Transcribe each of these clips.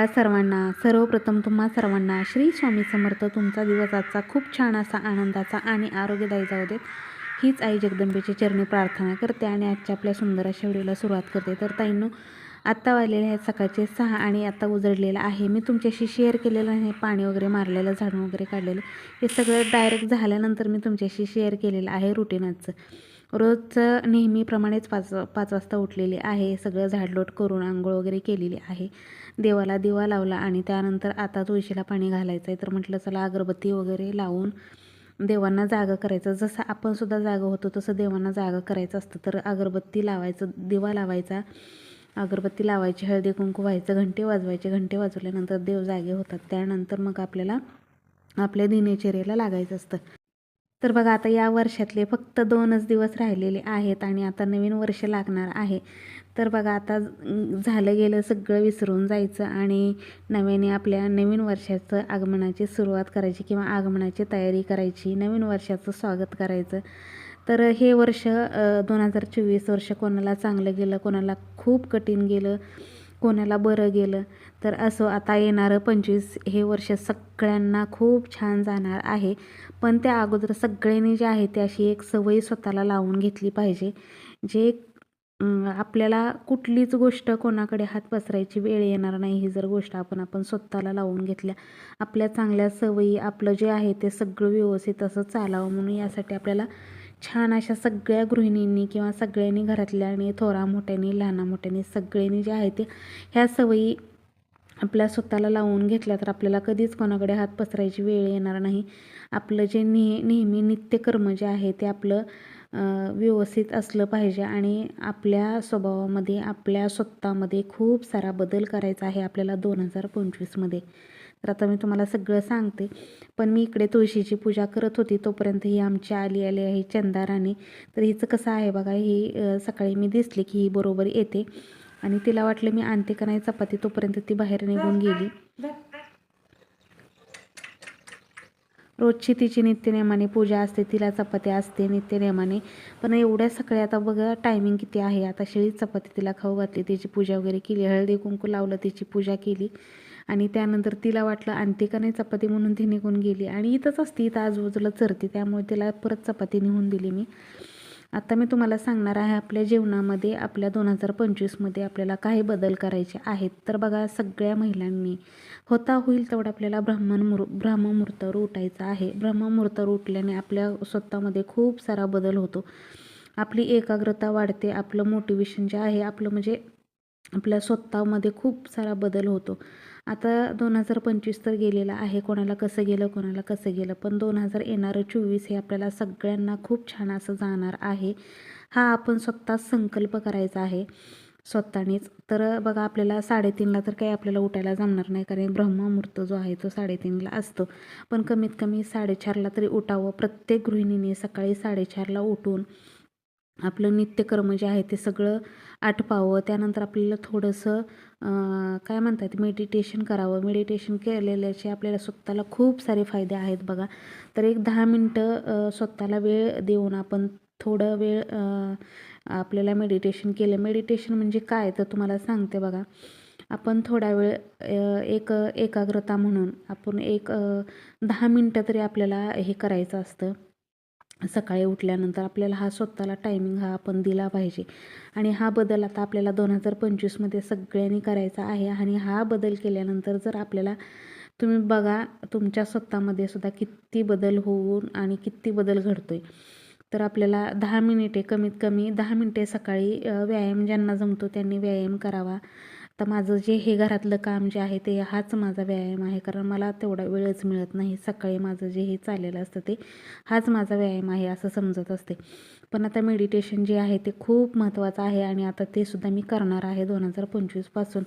नमस्कार सर्वांना सर्वप्रथम तुम्हा सर्वांना श्री स्वामी समर्थ तुमचा दिवस आजचा खूप छान असा आनंदाचा आणि आरोग्यदायी जाऊ देत. हीच आई जगदंबेची चरणी प्रार्थना करते आणि आजच्या आपल्या सुंदर अशा व्हिडिओला सुरुवात करते. तर ताईंनो आत्ता वाजलेले आहेत सकाळचे सहा आणि आत्ता उजळलेलं आहे. मी तुमच्याशी शेअर केलेलं आहे. पाणी वगैरे मारलेलं झाडून वगैरे काढलेलं. हे सगळं डायरेक्ट झाल्यानंतर मी तुमच्याशी शेअर केलेलं आहे रुटीनाचं रोजचं नेहमीप्रमाणेच पाच पाच वाजता उठलेली आहे. सगळं झाडलोट करून आंघोळ वगैरे केलेली आहे. देवाला दिवा लावला आणि त्यानंतर आता तुळशीला पाणी घालायचं आहे तर म्हटलं चला अगरबत्ती वगैरे लावून देवांना जागं करायचं. जसं आपण सुद्धा जागं होतो तसं देवांना जागं करायचं असतं. तर अगरबत्ती लावायचं दिवा लावायचा. अगरबत्ती लावायची हळदी कुंकू व्हायचं घंटे वाजवायचे. घंटे वाजवल्यानंतर देव जागे होतात. त्यानंतर मग आपल्याला आपल्या दिनचर्येला लागायचं असतं. तर बघा आता या वर्षातले फक्त दोनच दिवस राहिलेले आहेत आणि आता नवीन वर्ष लागणार आहे. तर बघा आता झालं गेलं सगळं विसरून जायचं आणि नव्याने आपल्या नवीन वर्षाचं आगमनाची सुरुवात करायची किंवा आगमनाची तयारी करायची नवीन वर्षाचं स्वागत करायचं. तर हे वर्ष दोन हजार चोवीस वर्ष कोणाला चांगलं गेलं कोणाला खूप कठीण गेलं कोणाला बरं गेलं तर असं आता येणारं पंचवीस हे वर्ष सगळ्यांना खूप छान जाणार आहे. पण त्या अगोदर सगळ्यांनी जे आहे ते अशी एक सवय स्वतःला लावून घेतली पाहिजे. जे आपल्याला कुठलीच गोष्ट कोणाकडे हात पसरायची वेळ येणार नाही ही जर गोष्ट आपण आपण स्वतःला लावून घेतल्या. आपल्या चांगल्या सवयी आपलं जे आहे ते सगळं व्यवस्थित असं चालावं म्हणून यासाठी आपल्याला छान अशा सगळ्या गृहिणींनी किंवा सगळ्यांनी घरातल्यानी थोरा मोठ्यानी लहाना मोठ्यानी सगळ्यांनी जे आहे ते ह्या सवयी आपल्या स्वतःला लावून घेतल्या तर आपल्याला कधीच कोणाकडे हात पसरायची वेळ येणार नाही. आपलं जे नेह नेहमी नित्यकर्म जे आहे ते आपलं व्यवस्थित असलं पाहिजे आणि आपल्या स्वभावामध्ये आपल्या स्वतःमध्ये खूप सारा बदल करायचा आहे आपल्याला दोन हजार पंचवीसमध्ये. तर आता मी तुम्हाला सगळं सांगते. पण मी इकडे तुळशीची पूजा करत होती तोपर्यंत ही आमची आली आली आहे चंदा राणी तर हिचं कसं आहे बघा ही सकाळी मी दिसले की ही बरोबर येते. आणि तिला वाटलं मी आणते का नाही चपाती तोपर्यंत ती बाहेर निघून गेली. रोजची तिची नित्यनेमाने पूजा असते तिला चपाती असते नित्यनेमाने. पण एवढ्या सकाळी आता बघा टायमिंग किती आहे. आता शेळी चपाती तिला खाऊ घातली तिची पूजा वगैरे केली हळदी कुंकू लावलं तिची पूजा केली. आणि त्यानंतर तिला वाटलं आणते का नाही चपाती म्हणून ती निघून गेली? आणि इथंच असती इथं आजूबाजूला चरते त्यामुळे तिला परत चपाती निघून दिली मी. आता मी तुम्हाला सांगणार आहे आपल्या जीवनामध्ये आपल्या दोन हजार पंचवीसमध्ये आपल्याला काही बदल करायचे आहेत. तर बघा सगळ्या महिलांनी होता होईल तेवढं आपल्याला ब्राह्मण मुहूर ब्रह्ममुहूर्तावर उठायचं आहे. ब्रह्ममुहूर्तावर उठल्याने आपल्या स्वतःमध्ये खूप सारा बदल होतो. आपली एकाग्रता वाढते आपलं मोटिवेशन जे आहे आपलं म्हणजे आपल्या स्वतःमध्ये खूप सारा बदल होतो. आता दोन हजार पंचवीस तर गेलेलं आहे. कोणाला कसं गेलं कोणाला कसं गेलं? पण दोन हजार येणारं चोवीस हे आपल्याला सगळ्यांना खूप छान असं जाणार आहे. हा आपण स्वतः संकल्प करायचा आहे. स्वतःनेच. तर बघा आपल्याला साडेतीनला तर काही आपल्याला उठायला जमणार नाही कारण ब्रह्ममुहूर्त जो आहे तो साडेतीनला असतो. पण कमीत कमी साडेचारला तरी उठावं. प्रत्येक गृहिणीने सकाळी साडेचारला उठून आपलं नित्यकर्म जे आहे ते सगळं आटपावं. त्यानंतर आपल्याला थोडंसं काय म्हणतात मेडिटेशन करावं. मेडिटेशन केलेल्याचे आपल्याला स्वतःला खूप सारे फायदे आहेत बघा. तर एक दहा मिनटं स्वतःला वेळ देऊन आपण थोडं वेळ आपल्याला मेडिटेशन केलं. मेडिटेशन म्हणजे काय? तर तुम्हाला सांगते बघा. आपण थोडा वेळ एक एकाग्रता म्हणून आपण एक दहा मिनटं तरी आपल्याला हे करायचं असतं. सकाळी उठल्यानंतर आपल्याला हा स्वतःला टायमिंग हा आपण दिला पाहिजे. आणि हा बदल आता आपल्याला दोन हजार पंचवीसमध्ये सगळ्यांनी करायचा आहे. आणि हा बदल केल्यानंतर जर आपल्याला तुम्ही बघा तुमच्या स्वतःमध्ये सुद्धा किती बदल होऊन आणि किती बदल घडतो आहे तर आपल्याला दहा मिनिटे कमीत कमी दहा मिनिटे सकाळी व्यायाम ज्यांना जमतो त्यांनी व्यायाम करावा. तर माझं जे हे घरातलं काम जे आहे ते हाच माझा व्यायाम आहे. कारण मला तेवढा वेळच मिळत नाही. सकाळी माझं जे हे चाललेलं असतं ते हाच माझा व्यायाम आहे असं समजत असते. पण आता मेडिटेशन जे आहे ते खूप महत्त्वाचं आहे आणि आता ते सुद्धा मी करणार आहे दोन हजार पंचवीसपासून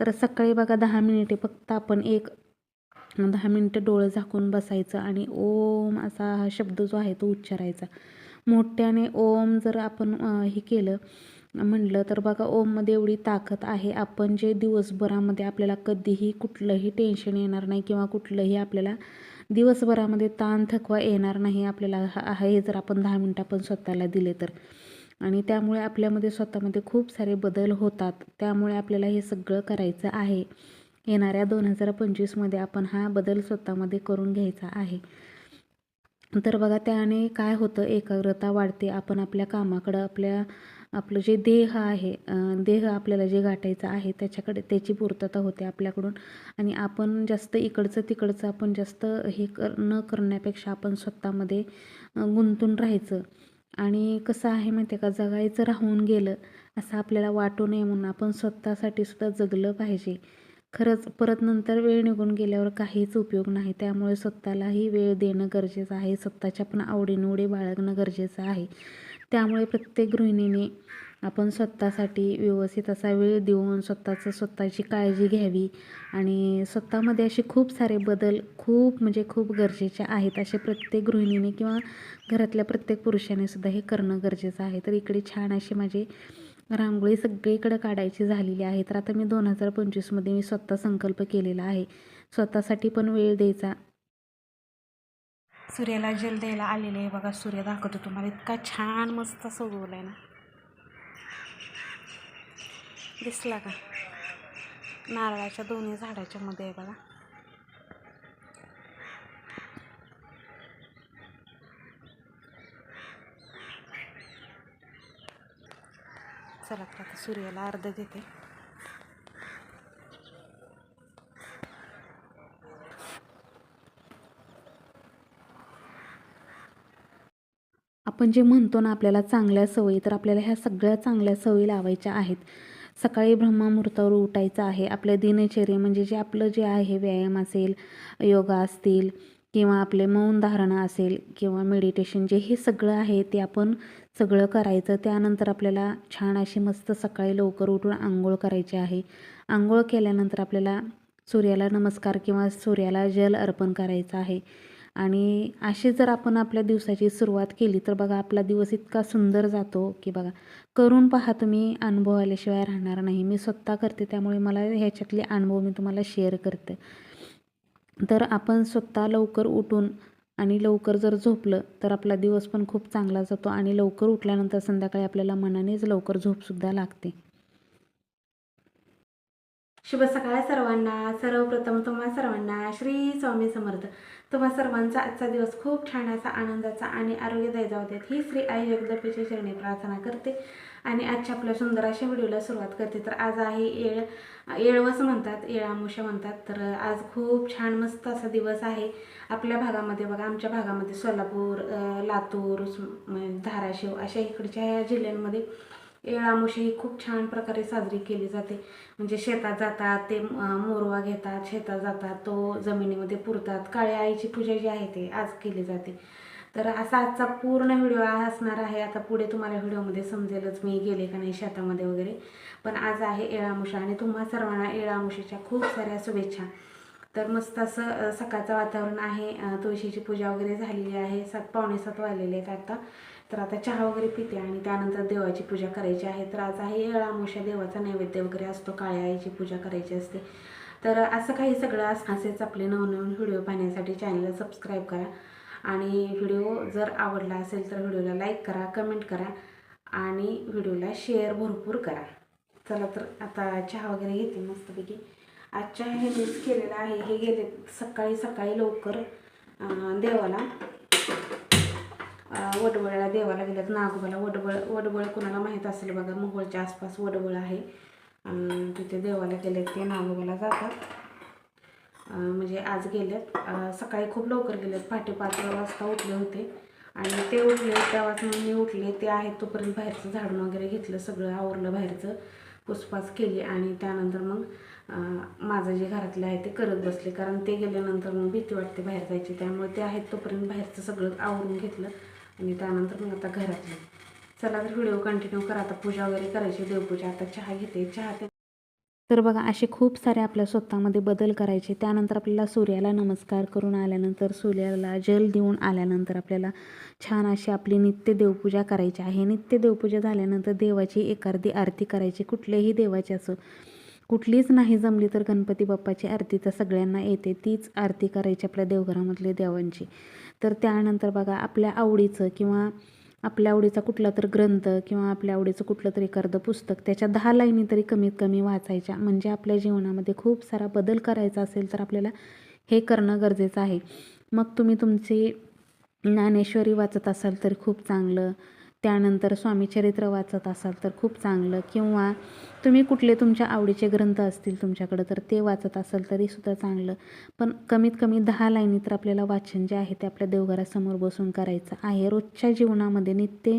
तर सकाळी बघा दहा मिनिटे फक्त आपण एक दहा मिनटं डोळं झाकून बसायचं आणि ओम असा हा शब्द जो आहे तो उच्चारायचा. मोठ्याने ओम जर आपण हे केलं म्हटलं तर बघा ओममध्ये एवढी ताकद आहे. आपण जे दिवसभरामध्ये आपल्याला कधीही कुठलंही टेन्शन येणार नाही किंवा कुठलंही आपल्याला दिवसभरामध्ये ताण थकवा येणार नाही आपल्याला हे जर आपण दहा मिनटं आपण स्वतःला दिले तर. आणि त्यामुळे आपल्यामध्ये स्वतःमध्ये खूप सारे बदल होतात. त्यामुळे आपल्याला हे सगळं करायचं आहे. येणाऱ्या दोन हजार पंचवीसमध्ये आपण हा बदल स्वतःमध्ये करून घ्यायचा आहे. तर बघा त्याने काय होतं? एकाग्रता वाढते. आपण आपल्या कामाकडं आपल्या आपलं जे देह आहे देह आपल्याला जे गाठायचं आहे त्याच्याकडे त्याची पूर्तता होते आपल्याकडून. आणि आपण जास्त इकडचं तिकडचं आपण जास्त हे कर न करण्यापेक्षा आपण स्वतःमध्ये गुंतून राहायचं. आणि कसं आहे माहिती आहे का? जगायचं राहून गेलं असं आपल्याला वाटू नये म्हणून आपण स्वतःसाठी सुद्धा जगलं पाहिजे. खरंच परत नंतर वेळ निघून गेल्यावर काहीच उपयोग नाही. त्यामुळे स्वतःलाही वेळ देणं गरजेचं आहे. स्वतःच्या पण आवडीनिवडी बाळगणं गरजेचं आहे. त्यामुळे प्रत्येक गृहिणीने आपण स्वतःसाठी व्यवस्थित असा वेळ देऊन स्वतःचं स्वतःची काळजी घ्यावी. आणि स्वतःमध्ये असे खूप सारे बदल खूप म्हणजे खूप गरजेचे आहेत असे प्रत्येक गृहिणीने किंवा घरातल्या प्रत्येक पुरुषाने सुद्धा हे करणं गरजेचं आहे. तर इकडे छान असे माझी रांगोळी सगळीकडे काढायची झालेली आहे. तर आता मी दोन हजार पंचवीसमध्ये मी स्वतः संकल्प केलेला आहे. स्वतःसाठी पण वेळ द्यायचा. सूर्याला जल द्यायला आलेले आहे. बघा सूर्य दाखवतो तुम्हाला. इतका छान मस्त सजवला आहे ना. दिसला का? नारळाच्या दोन्ही झाडाच्या मध्ये आहे बघा. चला तर आता सूर्याला अर्ध देते. आपण जे म्हणतो ना आपल्याला चांगल्या सवयी तर आपल्याला ह्या सगळ्या चांगल्या सवयी लावायच्या आहेत. सकाळी ब्रह्ममुहूर्तावर उठायचं आहे. आपल्या दिनचर्ये म्हणजे जे आपलं जे आहे व्यायाम असेल योगा असतील किंवा आपले मौन धारणा असेल किंवा मेडिटेशन जे हे सगळं आहे ते आपण सगळं करायचं. त्यानंतर आपल्याला छान अशी मस्त सकाळी लवकर उठून आंघोळ करायची आहे. आंघोळ केल्यानंतर आपल्याला सूर्याला नमस्कार किंवा सूर्याला जल अर्पण करायचं आहे. आणि अशी जर आपण आपल्या दिवसाची सुरुवात केली तर बघा आपला दिवस इतका सुंदर जातो की बघा करून पहा तुम्ही अनुभव आल्याशिवाय राहणार नाही. मी स्वतः करते त्यामुळे मला ह्याच्यातले अनुभव मी तुम्हाला शेअर करते. तर आपण स्वतः लवकर उठून आणि लवकर जर झोपलं तर आपला दिवस पण खूप चांगला जातो आणि लवकर उठल्यानंतर संध्याकाळी आपल्याला मनानेच लवकर झोपसुद्धा लागते. शुभ सकाळ सर्वांना. सर्वप्रथम तुम्हा सर्वांना श्री स्वामी समर्थ. तुम्हा सर्वांचा आजचा दिवस खूप छान असा आनंदाचा आणि आरोग्यदायी जाऊ देत. ही श्री आई जगदंबेच्या चरणी प्रार्थना करते आणि आजच्या आपल्या सुंदर अशा व्हिडिओला सुरुवात करते. तर आज आहे येळ येळवस म्हणतात येळामुशा म्हणतात. तर आज खूप छान मस्त असा दिवस आहे. आपल्या भागामध्ये बघा आमच्या भागामध्ये सोलापूर लातूर धाराशिव अशा इकडच्या ह्या जिल्ह्यांमध्ये येळामुशी ही खूप छान प्रकारे साजरी केली जाते. म्हणजे शेतात जातात ते मोरवा घेतात शेतात जातात तो जमिनीमध्ये पुरतात. काळ्या आईची पूजा जी आहे ते आज केली जाते. तर असा आजचा पूर्ण व्हिडिओ असणार आहे. आता पुढे तुम्हाला व्हिडिओमध्ये समजेलच मी गेले का नाही शेतामध्ये वगैरे. पण आज आहे येळामुशा आणि तुम्हा सर्वांना येळामुशीच्या खूप साऱ्या शुभेच्छा. तर मस्त असं सकाळचं वातावरण आहे. तुळशीची पूजा वगैरे झालेली आहे. सात पावणे सात वाजलेले आहेत आता. तर आता चहा वगैरे पिते आणि त्यानंतर देवाची पूजा करायची आहे. तर आज आहे येळामुषा देवाचा नैवेद्य वगैरे असतो काळ्या आईची पूजा करायची असते. तर असं काही सगळं असेच आपले नवनवीन व्हिडिओ पाहण्यासाठी चॅनलला सबस्क्राईब करा. आणि व्हिडिओ जर आवडला असेल तर व्हिडिओला लाईक करा कमेंट करा आणि व्हिडिओला शेअर भरपूर करा. चला तर आता चहा वगैरे घेते मस्तपैकी. आजच्या हे मीच केलेलं आहे हे गेले सकाळी सकाळी लवकर देवाला. अं, वडवळ्याला देवाला गेल्यात नागोबाला. वडवळ वडवळ कुणाला माहीत असेल बघा मोहोळच्या आसपास वडवळ आहे. तिथे देवाला गेले ते नागोबाला जातात. म्हणजे आज गेलेत सकाळी खूप लवकर गेलेत. पहाटे पाच वाजता उठले होते. आणि ते उठले तेव्हाच मग मी उठले. ते आहेत तोपर्यंत बाहेरचं झाडून वगैरे घेतलं सगळं आवरलं बाहेरचं पुसपास केली. आणि त्यानंतर मग माझं जे घरातलं आहे ते करत बसले. कारण ते गेल्यानंतर मग भीती वाटते बाहेर जायची. त्यामुळे ते आहेत तोपर्यंत बाहेरचं सगळं आवरून घेतलं आणि त्यानंतर मग आता घरातलं. चला तर व्हिडिओ कंटिन्यू करा. आता पूजा वगैरे करायची देवपूजा. आता चहा घेते. चहा ते तर बघा असे खूप सारे आपल्या स्वतःमध्ये बदल करायचे. त्यानंतर आपल्याला सूर्याला नमस्कार करून आल्यानंतर सूर्याला जल देऊन आल्यानंतर आपल्याला छान अशी आपली नित्य देवपूजा करायची आहे. नित्य देवपूजा झाल्यानंतर देवाची एखादी आरती करायची कुठल्याही देवाची असो. कुठलीच नाही जमली तर गणपती बाप्पाची आरती तर सगळ्यांना येते. तीच आरती करायची आपल्या देवघरामधले देवांची. तर त्यानंतर बघा आपल्या आवडीचं किंवा आपल्या आवडीचा कुठला तर ग्रंथ किंवा आपल्या आवडीचं कुठलं तरी एखादं पुस्तक त्याच्या दहा लाईनी तरी कमीत कमी वाचायच्या. म्हणजे आपल्या जीवनामध्ये खूप सारा बदल करायचा असेल तर आपल्याला हे करणं गरजेचं आहे. मग तुम्ही तुमची ज्ञानेश्वरी वाचत असाल तर खूप चांगलं. त्यानंतर स्वामीचरित्र वाचत असाल तर खूप चांगलं. किंवा तुम्ही कुठले तुमच्या आवडीचे ग्रंथ असतील तुमच्याकडं तर ते वाचत असाल तरीसुद्धा चांगलं. पण कमीत कमी दहा लाईनी तर आपल्याला वाचन जे आहे ते आपल्या देवघरासमोर बसून करायचं आहे. रोजच्या जीवनामध्ये नित्य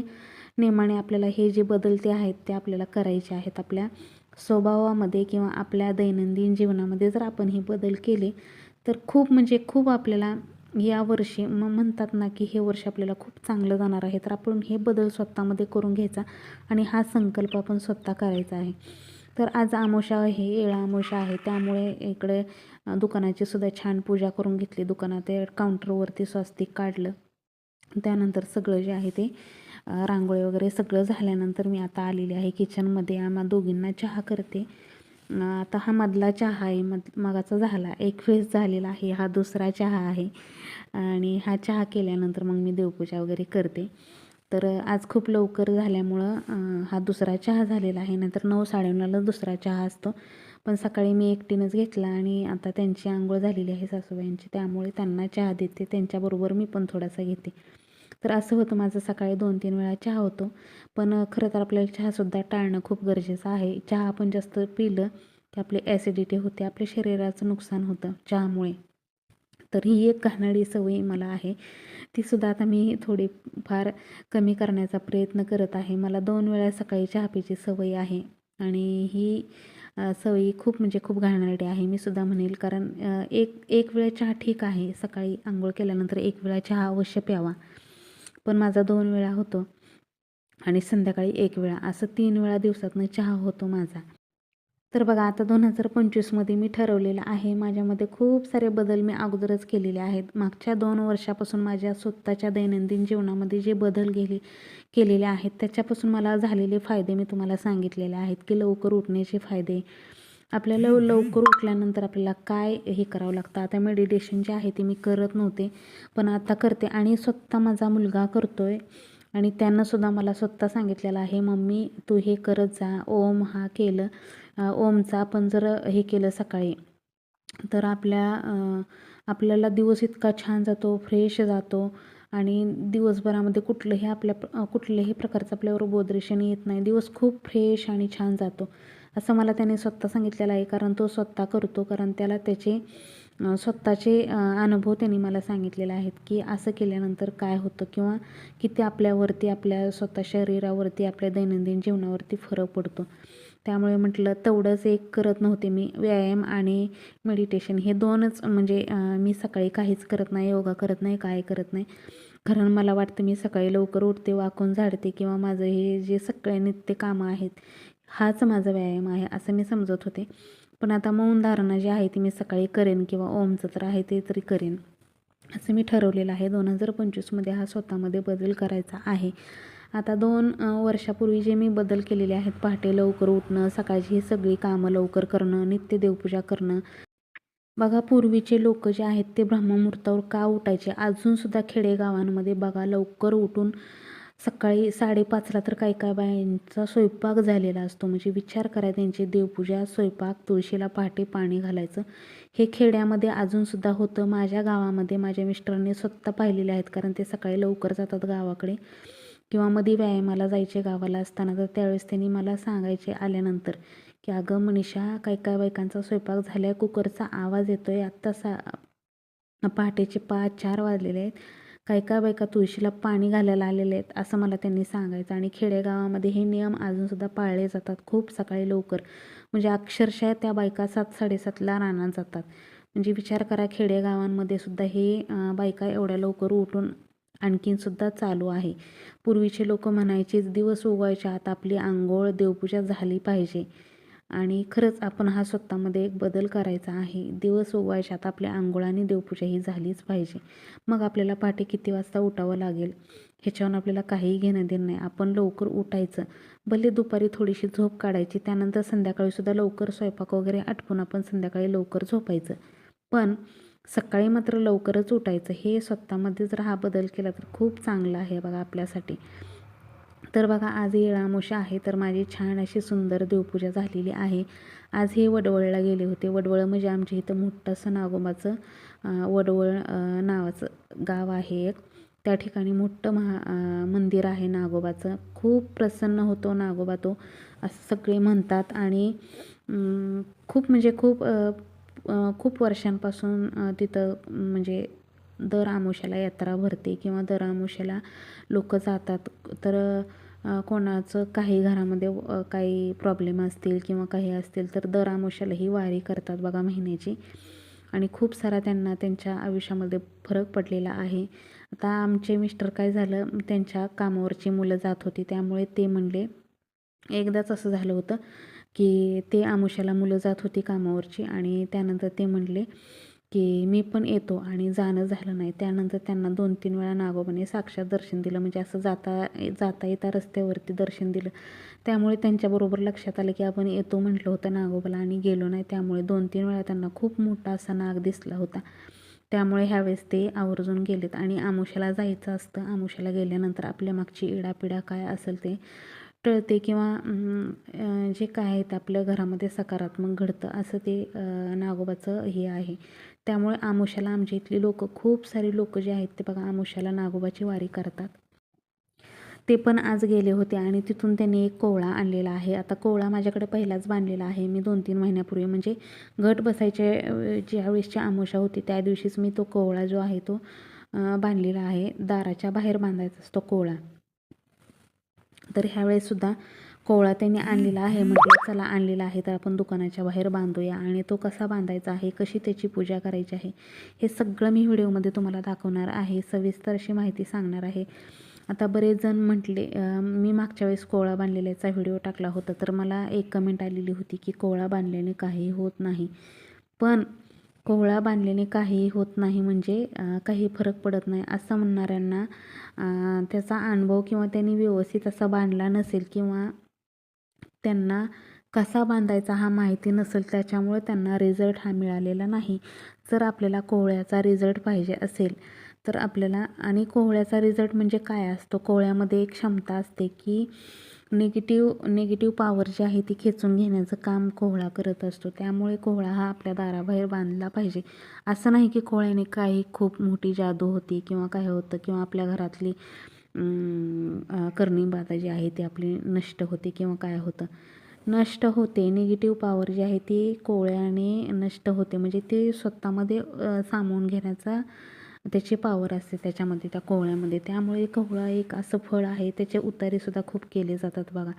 नेमाने आपल्याला हे जे बदलते आहेत ते आपल्याला करायचे आहेत. आपल्या स्वभावामध्ये किंवा आपल्या दैनंदिन जीवनामध्ये जर आपण हे बदल केले तर खूप म्हणजे खूप आपल्याला या वर्षी मग म्हणतात ना की हे वर्ष आपल्याला खूप चांगलं जाणार आहे. तर आपण हे बदल स्वतःमध्ये करून घ्यायचा आणि हा संकल्प आपण स्वतः करायचा आहे. तर आज आमोशा आहे येळा आमोशा आहे. त्यामुळे इकडे दुकानाची सुद्धा छान पूजा करून घेतली. दुकानात काउंटरवरती स्वस्तिक काढलं. त्यानंतर सगळं जे आहे ते रांगोळी वगैरे सगळं झाल्यानंतर मी आता आलेली आहे किचनमध्ये आम्हा दोघींना चहा करते. आता हा मधला चहा आहे मध मगाचा झाला. एक फेस झालेला आहे हा दुसरा चहा आहे. आणि हा चहा केल्यानंतर मग मी देवपूजा वगैरे करते. तर आज खूप लवकर झाल्यामुळं हा दुसरा चहा झालेला आहे. नंतर नऊ साडेनऊला दुसरा चहा असतो. पण सकाळी मी एकटीनंच घेतला आणि आता त्यांची आंघोळ झालेली आहे सासूबाईंची. त्यामुळे त्यांना चहा देते. त्यांच्याबरोबर मी पण थोडासा घेते. तर असं होतं माझं सकाळी दोन तीन वेळा चहा होतो. पण खरं तर आपल्याला चहासुद्धा टाळणं खूप गरजेचं आहे. चहा आपण जास्त पिलं की आपली ॲसिडिटी होते आपल्या शरीराचं नुकसान होतं चहामुळे. तर ही एक घाणाडी सवय मला आहे. तीसुद्धा आता मी थोडी फार कमी करण्याचा प्रयत्न करत आहे. मला दोन वेळा सकाळी चहा प्यायची सवय आहे. आणि ही सवयी खूप म्हणजे खूप घाणाडी आहे. मी सुद्धा म्हणेल कारण एक एक वेळा चहा ठीक आहे. सकाळी आंघोळ केल्यानंतर एक वेळा चहा अवश्य प्यावा. पण माझा दोन वेळा होतो. आणि संध्याकाळी एक वेळा. असं तीन वेळा दिवसातनं चहा होतो माझा. तर बघा आता दोन हजार पंचवीसमध्ये मी ठरवलेलं आहे. माझ्यामध्ये खूप सारे बदल मी अगोदरच केलेले आहेत. मागच्या दोन वर्षापासून माझ्या स्वतःच्या दैनंदिन जीवनामध्ये जे बदल गेले केलेले आहेत त्याच्यापासून मला झालेले फायदे मी तुम्हाला सांगितलेले आहेत की लवकर उठण्याचे फायदे आपल्याला लवकर उठल्यानंतर आपल्याला काय हे करावं लागतं? आता मेडिटेशन जे आहे ते मी करत नव्हते पण आता करते आणि स्वतः माझा मुलगा करतो आहे आणि त्यांनासुद्धा मला स्वतः सांगितलेलं आहे मम्मी तू हे करत जा. ओम हा केलं. ओमचा आपण जर हे केलं सकाळी तर आपल्या आपल्याला दिवस इतका छान जातो फ्रेश जातो आणि दिवसभरामध्ये कुठलंही आपल्या कुठल्याही प्रकारचं आपल्यावर बोधरेशन येत नाही. दिवस खूप फ्रेश आणि छान जातो. असं मला त्याने स्वतः सांगितलेलं आहे. कारण तो स्वतः करतो. कारण त्याला त्याचे स्वतःचे अनुभव त्यांनी मला सांगितलेले आहेत की असं केल्यानंतर काय होतं किंवा किती आपल्यावरती आपल्या स्वतः शरीरावरती आपल्या दैनंदिन जीवनावरती फरक पडतो. त्यामुळे म्हटलं तेवढंच एक करत नव्हते मी. व्यायाम आणि मेडिटेशन हे दोनच म्हणजे मी सकाळी काहीच करत नाही योगा करत नाही काय करत नाही. कारण मला वाटतं मी सकाळी लवकर उठते वाकून झाडते किंवा माझं हे जे सगळे नित्य कामं आहेत हाच माझा व्यायाम आहे असं मी समजत होते. पण आता मौन धारणा जी आहे ती मी सकाळी करेन किंवा ओमचं तर आहे ते तरी करेन. असं मी ठरवलेलं आहे. दोन हजार पंचवीसमध्ये हा स्वतःमध्ये बदल करायचा आहे. आता दोन वर्षापूर्वी जे मी बदल केलेले आहेत पहाटे लवकर उठणं सकाळची ही सगळी कामं लवकर करणं नित्य देवपूजा करणं. बघा पूर्वीचे लोक जे आहेत ते ब्रह्ममुहूर्तावर का उठायचे? अजूनसुद्धा खेडेगावांमध्ये बघा लवकर उठून सकाळी साडेपाचला तर काही काय बायांचा स्वयंपाक झालेला असतो. म्हणजे विचार करा त्यांची देवपूजा स्वयंपाक तुळशीला पहाटे पाणी घालायचं. हे खेड्यामध्ये अजूनसुद्धा होतं. माझ्या गावामध्ये माझ्या मिस्टरांनी स्वतः पाहिलेले आहेत. कारण ते सकाळी लवकर जातात गावाकडे. किंवा मध्ये व्यायामाला जायचे गावाला असताना. तर त्यावेळेस त्यांनी मला सांगायचे आल्यानंतर की अगं मनीषा काही काय बायकांचा स्वयंपाक झाला आहे कुकरचा आवाज येतो आहे आत्ता सा पहाटेचे पाच चार वाजलेले आहेत. काय काय बायका तुळशीला पाणी घालायला आलेले आहेत असं मला त्यांनी सांगायचं. आणि खेडेगावामध्ये हे नियम अजूनसुद्धा पाळले जातात खूप सकाळी लवकर. म्हणजे अक्षरशः त्या बायका सात साडेसातला रानात जातात. म्हणजे विचार करा खेडेगावांमध्ये सुद्धा हे बायका एवढ्या लवकर उठून आणखीनसुद्धा चालू आहे. पूर्वीचे लोक म्हणायचे दिवस उगवायच्या आत आपली आंघोळ देवपूजा झाली पाहिजे. आणि खरंच आपण हा स्वतःमध्ये एक बदल करायचा आहे. दिवस उगवायच्यात आपल्या आंघोळ देवपूजा ही झालीच पाहिजे. मग आपल्याला पहाटे किती वाजता उठावं लागेल? ह्याच्यावरून आपल्याला काहीही घेणं देणं नाही. आपण लवकर उठायचं. भले दुपारी थोडीशी झोप काढायची त्यानंतर संध्याकाळीसुद्धा लवकर स्वयंपाक वगैरे आटपून आपण संध्याकाळी लवकर झोपायचं. पण सकाळी मात्र लवकरच उठायचं. हे स्वतःमध्ये जर हा बदल केला तर खूप चांगला आहे बघा आपल्यासाठी. तर बघा आज येळामोशा आहे तर माझी छान अशी सुंदर देवपूजा झालेली आहे. आज हे वडवळला गेले होते. वडवळ म्हणजे आमच्या इथं मोठं नागोबाचं वडवळ नावाचं गाव आहे एक. त्या ठिकाणी मोठं महा मंदिर आहे नागोबाचं. खूप प्रसन्न होतो नागोबा तो असं सगळे म्हणतात. आणि खूप म्हणजे खूप खूप वर्षांपासून तिथं म्हणजे दर आमुष्याला यात्रा भरते किंवा दर आमुष्याला लोक जातात. तर कोणाचं काही घरामध्ये काही प्रॉब्लेम असतील किंवा काही असतील तर दर आमुष्याला ही वारी करतात बघा महिन्याची. आणि खूप सारा त्यांना त्यांच्या आयुष्यामध्ये फरक पडलेला आहे. आता आमचे मिस्टर काय झालं त्यांच्या कामावरची मुलं जात होती. त्यामुळे ते म्हणले एकदाच असं झालं होतं की ते आमुष्याला मुलं जात होती कामावरची आणि त्यानंतर ते म्हणले की मी पण येतो आणि जाणं झालं नाही. त्यानंतर त्यांना दोन तीन वेळा नागोबाने साक्षात दर्शन दिलं. म्हणजे असं जाता जाता येता रस्त्यावरती दर्शन दिलं. त्यामुळे त्यांच्याबरोबर लक्षात आलं की आपण येतो म्हटलं होतं नागोबाला आणि गेलो नाही. त्यामुळे दोन तीन वेळा त्यांना खूप मोठा असा नाग दिसला होता. त्यामुळे ह्यावेळेस ते आवर्जून गेलेत. आणि आमुष्याला जायचं असतं. आमुष्याला गेल्यानंतर आपल्या मागची इडापिडा काय असेल ते टळते किंवा जे काय आहे ते आपल्या घरामध्ये सकारात्मक घडतं असं ते नागोबाचं हे आहे. त्यामुळे आमुष्याला आमच्या इथली लोक खूप सारे लोक जे आहेत ते बघा आमुष्याला नागोबाची वारी करतात. ते पण आज गेले होते आणि तिथून त्यांनी एक कोवळा आणलेला आहे. आता कोवळा माझ्याकडे पहिलाच बांधलेला आहे. मी दोन तीन महिन्यापूर्वी म्हणजे घट बसायचे ज्यावेळेसची ज्या वेळेसची आमुषा होती त्या दिवशीच मी तो कोवळा जो आहे तो बांधलेला आहे. दाराच्या बाहेर बांधायचा असतो कोवळा. तर ह्यावेळेससुद्धा कोवळा त्यांनी आणलेला आहे म्हटलं चला आणलेला आहे तर आपण दुकानाच्या बाहेर बांधूया. आणि तो कसा बांधायचा आहे कशी त्याची पूजा करायची आहे हे सगळं मी व्हिडिओमध्ये तुम्हाला दाखवणार आहे. सविस्तर अशी माहिती सांगणार आहे. आता बरेच जण म्हटले मी मागच्या वेळेस कोवळा बांधलेल्याचा व्हिडिओ टाकला होता तर मला एक कमेंट आलेली होती की कोवळा बांधल्याने काही होत नाही. पण कोवळा बांधल्याने काही होत नाही म्हणजे काही फरक पडत नाही. असं म्हणणाऱ्यांना त्याचा अनुभव किंवा त्यांनी व्यवस्थित असा बांधला नसेल किंवा त्यांना कसा बांधायचा हा माहिती नसेल त्याच्यामुळे त्यांना रिझल्ट हा मिळालेला नाही. जर आपल्याला कोवळ्याचा रिझल्ट पाहिजे असेल तर आपल्याला आणि कोवळ्याचा रिझल्ट म्हणजे काय असतो? कोवळ्यामध्ये एक क्षमता असते की निगेटिव्ह निगेटिव्ह पॉवर जी आहे ती खेचून घेण्याचं काम कोवळा करत असतो. त्यामुळे कोवळा हा आपल्या दाराबाहेर बांधला पाहिजे. असं नाही की कोवळ्याने काही खूप मोठी जादू होती किंवा काय होतं किंवा आपल्या घरातली करणी बाधा जी आहे ती आपली नष्ट होते किंवा काय होतं? नष्ट होते निगेटिव्ह पॉवर जी आहे ती कोवळ्याने नष्ट होते. म्हणजे ती स्वतःमध्ये सामावून घेण्याचा त्याची पॉवर असते त्याच्यामध्ये त्या कोवळ्यामध्ये त्यामुळे कोवळा एक असं फळ आहे त्याचे उतारेसुद्धा खूप केले जातात बघा.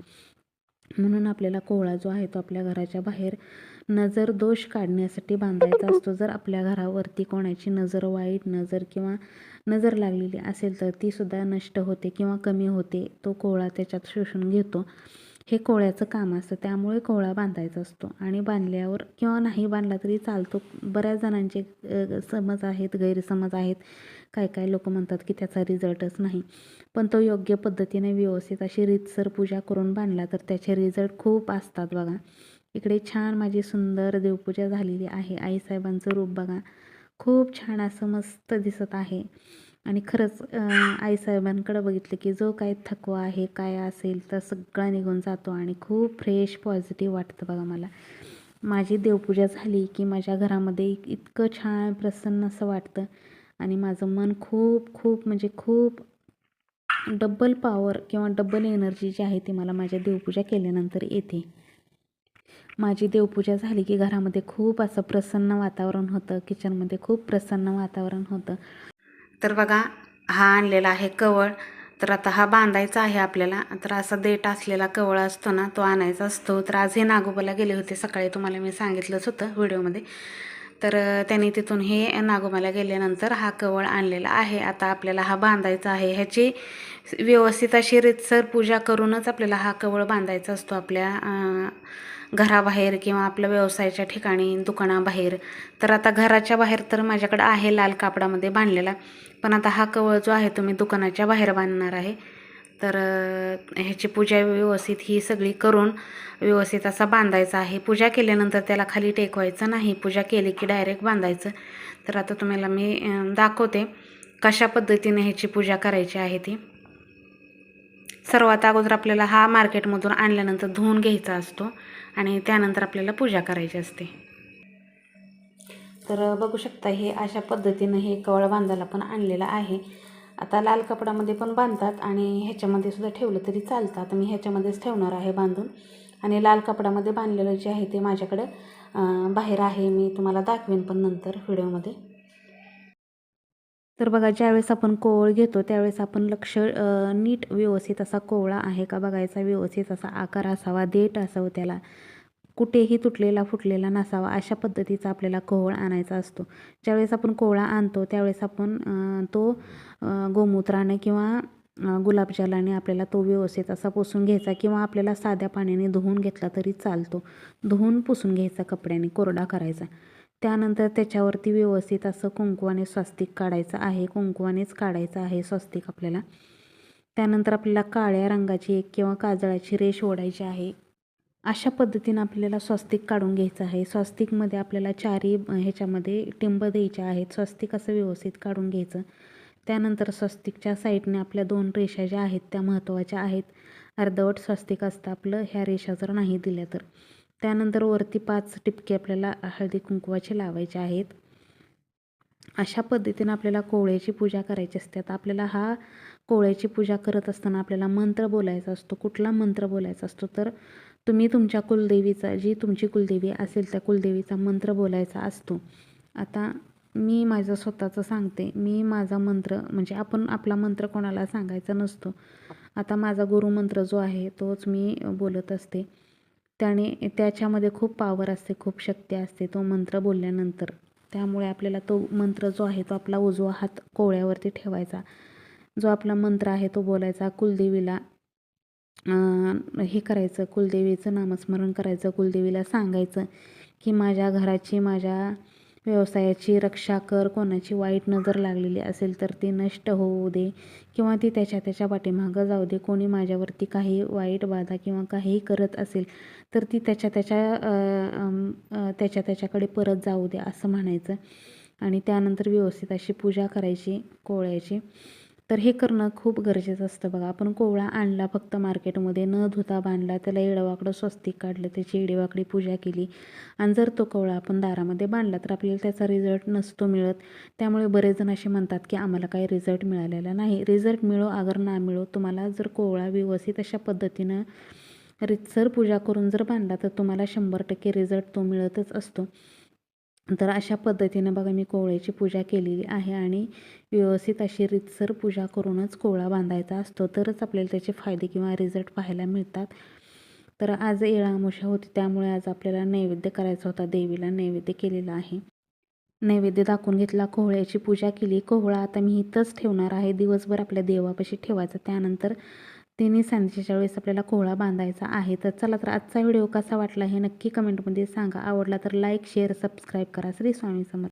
म्हणून आपल्याला कोवळा जो आहे तो आपल्या घराच्या बाहेर नजर दोष काढण्यासाठी बांधायचा असतो. जर आपल्या घरावरती कोणाची नजर वाईट नजर किंवा नजर लागलेली असेल तर ती सुद्धा नष्ट होते किंवा कमी होते. तो कोवळा त्याच्यात शोषून घेतो. हे कोळ्याचं काम असतं. त्यामुळे कोळा बांधायचा असतो. आणि बांधल्यावर किंवा नाही बांधला तरी चालतो. बऱ्याच जणांचे समज आहेत गैरसमज आहेत. काय काय लोक म्हणतात की त्याचा रिझल्टच नाही. पण तो योग्य पद्धतीने व्यवस्थित अशी रीतसर पूजा करून बांधला तर त्याचे रिझल्ट खूप असतात बघा. इकडे छान माझी सुंदर देवपूजा झालेली आहे. आईसाहेबांचं रूप बघा. खूप छान असं मस्त दिसत आहे. आणि खरंच आईसाहेबांकडं बघितलं की जो काय थकवा आहे काय असेल तर सगळा निघून जातो आणि खूप फ्रेश पॉझिटिव्ह वाटतं बघा मला. माझी देवपूजा झाली की माझ्या घरामध्ये इतकं छान प्रसन्न असं वाटतं आणि माझं मन खूप खूप म्हणजे खूप डबल पॉवर किंवा डबल एनर्जी जी आहे ती मला माझ्या देवपूजा केल्यानंतर येते. माझी देवपूजा झाली की घरामध्ये खूप असं प्रसन्न वातावरण होतं किचनमध्ये खूप प्रसन्न वातावरण होतं. तर बघा हा आणलेला आहे कवळ. तर आता हा बांधायचा आहे आपल्याला. तर असा देठ असलेला कवळ असतो ना तो आणायचा असतो. तर आज हे नागोबाला गेले होते सकाळी. तुम्हाला मी सांगितलंच होतं व्हिडिओमध्ये. तर त्यांनी तिथून हे नागोबाला गेल्यानंतर हा कवळ आणलेला आहे. आता आपल्याला हा बांधायचा आहे. ह्याची व्यवस्थित अशी रीतसर पूजा करूनच आपल्याला हा कवळ बांधायचा असतो आपल्या घराबाहेर किंवा आपल्या व्यवसायाच्या ठिकाणी दुकानाबाहेर. तर आता घराच्या बाहेर तर माझ्याकडे आहे लाल कापडामध्ये बांधलेला. पण आता हा कवळ जो आहे तो मी दुकानाच्या बाहेर बांधणार आहे. तर ह्याची पूजा व्यवस्थित ही सगळी करून व्यवस्थित असा बांधायचा आहे. पूजा केल्यानंतर त्याला खाली टेकवायचं नाही. पूजा केली की डायरेक्ट बांधायचं. तर आता तुम्हाला मी दाखवते कशा पद्धतीने ह्याची पूजा करायची आहे ती. सर्वात अगोदर आपल्याला हा मार्केटमधून आणल्यानंतर धुवून घ्यायचा असतो आणि त्यानंतर आपल्याला पूजा करायची असते. तर बघू शकता हे अशा पद्धतीनं हे कवळ बांधायला पण आणलेलं आहे. आता लाल कपडामध्ये पण बांधतात आणि ह्याच्यामध्ये सुद्धा ठेवलं तरी चालतं. आता मी ह्याच्यामध्येच ठेवणार आहे बांधून. आणि लाल कपडामध्ये बांधलेलं जे आहे ते माझ्याकडं बाहेर आहे. मी तुम्हाला दाखवेन पण नंतर व्हिडिओमध्ये. तर बघा ज्यावेळेस आपण कोवळ घेतो त्यावेळेस आपण लक्ष नीट व्यवस्थित असा कोवळा आहे का बघायचा? व्यवस्थित असा आकार असावा देठ असावं त्याला. कुठेही तुटलेला फुटलेला नसावा अशा पद्धतीचा आपल्याला कोवळ आणायचा असतो. ज्यावेळेस आपण कोवळा आणतो त्यावेळेस आपण तो गोमूत्राने किंवा गुलाबजलाने आपल्याला तो व्यवस्थित असा पुसून घ्यायचा किंवा आपल्याला साध्या पाण्याने धुवून घेतला तरी चालतो. धुवून पुसून घ्यायचा कपड्याने कोरडा करायचा. त्यानंतर त्याच्यावरती व्यवस्थित असं कुंकुवाने स्वस्तिक काढायचं आहे कुंकुवानेच काढायचं आहे स्वस्तिक आपल्याला. त्यानंतर आपल्याला काळ्या रंगाची एक किंवा काजळाची रेष ओढायची आहे. अशा पद्धतीनं आपल्याला स्वस्तिक काढून घ्यायचं आहे. स्वस्तिकमध्ये आपल्याला चारी ह्याच्यामध्ये टिंब द्यायचे आहेत. स्वस्तिक असं व्यवस्थित काढून घ्यायचं. त्यानंतर स्वस्तिकच्या साईडने आपल्या दोन रेषा ज्या आहेत त्या महत्त्वाच्या आहेत. अर्धवट स्वस्तिक असतं आपलं ह्या रेषा जर नाही दिल्या तर. त्यानंतर वरती पाच टिपके आपल्याला हळदी कुंकवाचे लावायचे आहेत. अशा पद्धतीनं आपल्याला कोवळ्याची पूजा करायची असते. आता आपल्याला हा कोवळ्याची पूजा करत असताना आपल्याला मंत्र बोलायचा असतो. कुठला मंत्र बोलायचा असतो? तर तुम्ही तुमच्या कुलदेवीचा जी तुमची कुलदेवी असेल त्या कुलदेवीचा मंत्र बोलायचा असतो. आता मी माझं स्वतःचं सांगते. मी माझा मंत्र म्हणजे आपण आपला मंत्र कोणाला सांगायचा नसतो. आता माझा गुरुमंत्र जो आहे तोच मी बोलत असते. त्याने त्याच्यामध्ये खूप पावर असते खूप शक्ती असते तो मंत्र बोलल्यानंतर. त्यामुळे आपल्याला तो मंत्र जो आहे तो आपला उजवा हात कोवळ्यावरती ठेवायचा. जो आपला मंत्र आहे तो बोलायचा कुलदेवीला हे करायचं कुलदेवीचं नामस्मरण करायचं कुलदेवीला सांगायचं की माझ्या घराची माझ्या व्यवसायाची रक्षा कर कोणाची वाईट नजर लागलेली असेल तर ती नष्ट होऊ दे किंवा ती त्याच्या त्याच्या पाठीमागं जाऊ दे. कोणी माझ्यावरती काही वाईट बाधा किंवा काहीही करत असेल तर ती त्याच्या त्याच्या त्याच्या त्याच्याकडे परत जाऊ दे असं म्हणायचं. आणि त्यानंतर व्यवस्थित अशी पूजा करायची कोळ्याची. तर हे करणं खूप गरजेचं असतं बघा. आपण कोवळा आणला फक्त मार्केटमध्ये न धुता बांधला त्याला येडवाकडं स्वस्तिक काढलं त्याची येडेवाकडी पूजा केली आणि जर तो कोवळा आपण दारामध्ये बांधला तर आपल्याला त्याचा रिझल्ट नसतो मिळत. त्यामुळे बरेच जण असे म्हणतात की आम्हाला काही रिझल्ट मिळालेला नाही. रिझल्ट मिळो अगर ना मिळो तुम्हाला जर कोवळा व्यवस्थित अशा पद्धतीनं रितसर पूजा करून जर बांधला तर तुम्हाला शंभर टक्के रिझल्ट तो मिळतच असतो. तर अशा पद्धतीनं बघा मी कोवळ्याची पूजा केलेली आहे आणि व्यवस्थित अशी रितसर पूजा करूनच कोवळा बांधायचा असतो. तरच आपल्याला त्याचे फायदे किंवा रिझल्ट पाहायला मिळतात. तर आज येळामुशा होती त्यामुळे आज आपल्याला नैवेद्य करायचा होता. देवीला नैवेद्य केलेला आहे. नैवेद्य दाखवून घेतला कोहळ्याची पूजा केली. कोहळा आता मी इथंच ठेवणार आहे. दिवसभर आपल्या देवापाशी ठेवायचा. त्यानंतर तिन्ही सांजेच्या वेळेस आपल्याला कोहळा बांधायचा आहे. तर चला तर आजचा व्हिडिओ कसा वाटला हे नक्की कमेंटमध्ये सांगा. आवडला तर लाईक शेअर सबस्क्राईब करा. श्री स्वामी समर्थ.